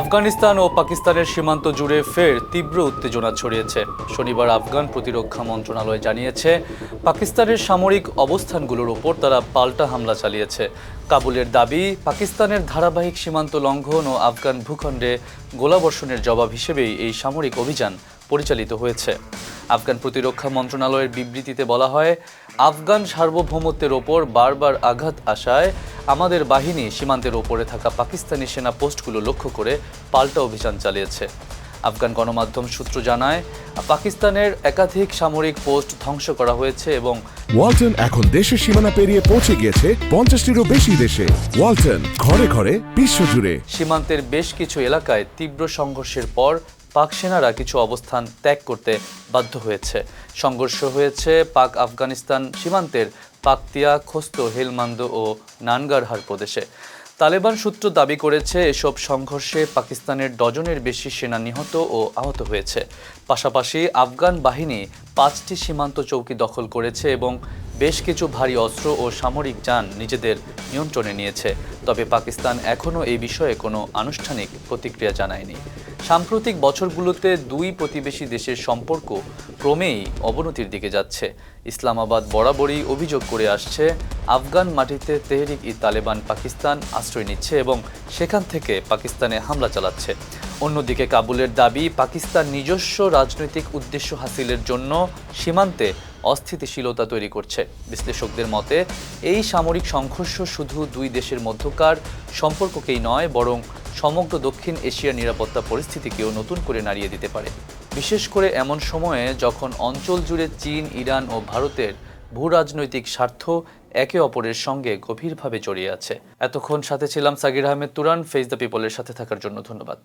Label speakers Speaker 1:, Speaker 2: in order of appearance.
Speaker 1: আফগানিস্তান ও পাকিস্তানের সীমান্ত জুড়ে ফের তীব্র উত্তেজনা ছড়িয়েছে। শনিবার আফগান প্রতিরক্ষা মন্ত্রণালয় জানিয়েছে, পাকিস্তানের সামরিক অবস্থানগুলোর ওপর তারা পাল্টা হামলা চালিয়েছে। কাবুলের দাবি, পাকিস্তানের ধারাবাহিক সীমান্ত লঙ্ঘন ও আফগান ভূখণ্ডে গোলাবর্ষণের জবাব হিসেবেই এই সামরিক অভিযান পরিচালিত হয়েছে। আফগান প্রতিরক্ষা মন্ত্রণালয়ের বিবৃতিতে বলা হয়, আফগান সার্বভৌমত্বের ওপর বারবার আঘাত আসায় আমাদের বাহিনী সীমান্তের ওপরে থাকা পাকিস্তানি সেনা পোস্টগুলো লক্ষ্য করে পাল্টা অভিযান চালিয়েছে। আফগান গণমাধ্যম সূত্র জানায় পাকিস্তানের একাধিক সামরিক পোস্ট ধ্বংস করা হয়েছে এবং
Speaker 2: ওয়ালটন এখন দেশের সীমানা পেরিয়ে পৌঁছে গিয়েছে পঞ্চাশটিরও বেশি দেশে। ওয়ালটন ঘরে ঘরে বিশ্বজুড়ে।
Speaker 1: সীমান্তের বেশ কিছু এলাকায় তীব্র সংঘর্ষের পর পাক সেনারা কিছু অবস্থান ত্যাগ করতে বাধ্য হয়েছে। সংঘর্ষ হয়েছে পাক আফগানিস্তান সীমান্তের পাকতিয়া, খোস্ত, হেলমান্দ ও নানগারহার প্রদেশে। তালেবান সূত্র দাবি করেছে, এসব সংঘর্ষে পাকিস্তানের ডজনের বেশি সেনা নিহত ও আহত হয়েছে। পাশাপাশি আফগান বাহিনী পাঁচটি সীমান্ত চৌকি দখল করেছে এবং বেশ কিছু ভারী অস্ত্র ও সামরিক যান নিজেদের নিয়ন্ত্রণে নিয়েছে। তবে পাকিস্তান এখনও এই বিষয়ে কোনো আনুষ্ঠানিক প্রতিক্রিয়া জানায়নি। সাম্প্রতিক বছরগুলোতে দুই প্রতিবেশী দেশের সম্পর্ক ক্রমেই অবনতির দিকে যাচ্ছে। ইসলামাবাদ বরাবরই অভিযোগ করে আসছে, আফগান মাটিতে তেহরিক ই তালেবান পাকিস্তান আশ্রয় নিচ্ছে এবং সেখান থেকে পাকিস্তানে হামলা চালাচ্ছে। অন্যদিকে কাবুলের দাবি, পাকিস্তান নিজস্ব রাজনৈতিক উদ্দেশ্য হাসিলের জন্য সীমান্তে অস্থিতিশীলতা তৈরি করছে। বিশ্লেষকদের মতে, এই সামরিক সংঘর্ষ শুধু দুই দেশের মধ্যকার সম্পর্ককেই নয়, বরং সমগ্র দক্ষিণ এশিয়ার নিরাপত্তা পরিস্থিতিকেও নতুন করে নাড়িয়ে দিতে পারে। বিশেষ করে এমন সময়ে যখন অঞ্চল জুড়ে চীন, ইরান ও ভারতের ভূ রাজনৈতিক স্বার্থ একে অপরের সঙ্গে গভীরভাবে জড়িয়ে আছে। এতক্ষণ সাথে ছিলাম সাগির আহমেদ তুরান। ফেস দ্য পিপলের সাথে থাকার জন্য ধন্যবাদ।